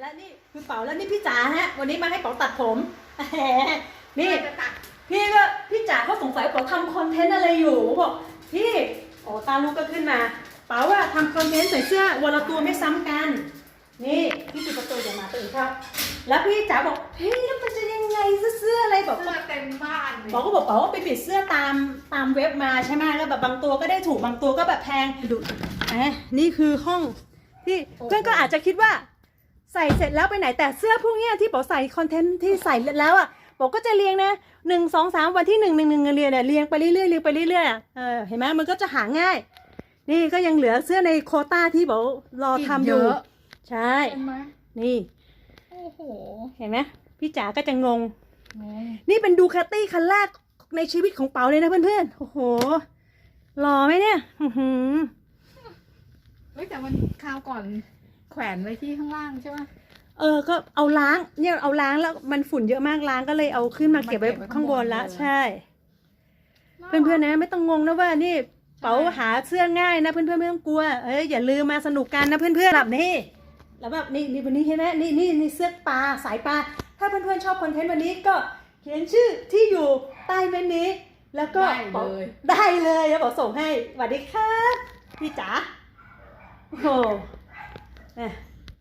และนี่คือเป๋าแล้วนี่พี่จ๋าฮะ วันนี้มาให้เป๋าตัดผมแหมนี่จะตัดพี่ก็พี่จ๋าเขาสงสัยเป๋าทำคอนเทนต์อะไรอยู่บอกพี่โอ้ตาลูกก็ขึ้นมา เป๋าอะทำคอนเทนต์ใส่เสื้อวันละตัวไม่ซ้ำกัน นี่พี่ปิดประตูอย่ามาตัวอื่นเข้าแล้วพี่จ๋าบอกเฮ้ยแล้วมันจะยังไงเสื้ออะไรแบบเสื้อเต็มบ้านเลยบอกก็บอกเป๋าว่าไปปิดเสื้อตามตามเว็บมาใช่ไหมแล้วแบบบางตัวก็ได้ถูกบางตัวก็แบบแพงดูอะนี่คือห้องที่เพื่อนก็อาจจะคิดว่า ใส่เสร็จแล้วไปไหนแต่เสื้อพวกเนี้ยที่บอกใส่คอนเทนต์ที่ใส่แล้วอะบอกก็จะเรียงนะหนึ่งสองสามวันที่หนึ่งหนึ่งหนึ่งเรียงเนี่ยเรียงไปเรื่อยๆเรียงไปเรื่อยๆอะเออเห็นไหมมันก็จะหาง่าย นี่ก็ยังเหลือเสื้อในโควต้าที่บอกรอทำอยู่ใช่เห็นไหมนี่โอ้โหเห็นไหมพี่จ๋าก็จะงงงงนี่เป็นดูคาตี้คันแรกในชีวิตของเปาเลยนะเพื่อนๆโอ้โหหล่อไหมเนี่ยอื้อหือเฮ้ยแต่มันคราวก่อนแข วนไว้ที่ข้างล่างใช่ไหม เออ ก็เอาล้าง เนี่ยเอาล้างแล้วมันฝุ่นเยอะมากล้างก็เลยเอาขึ้นมาเก็บไว้ข้างบนละใช่ เพื่อนๆนะไม่ต้องงงนะว่านี่เป๋าหาเสื้อง่ายนะเพื่อนๆไม่ต้องกลัว เอ้ยอย่าลืมมาสนุกกันนะเพื่อนๆแบบนี้แล้วแบบนี่นี่วันนี้เห็นไหมนี่นี่นี่เสื้อปลาสายปลาถ้าเพื่อนๆชอบคอนเทนต์วันนี้ก็เขียนชื่อที่อยู่ใต้เมนนี้ แล้วก็ได้เลยได้เลยแล้วบอกส่งให้สวัสดีครับพี่จ๋าโอ้ โหอะ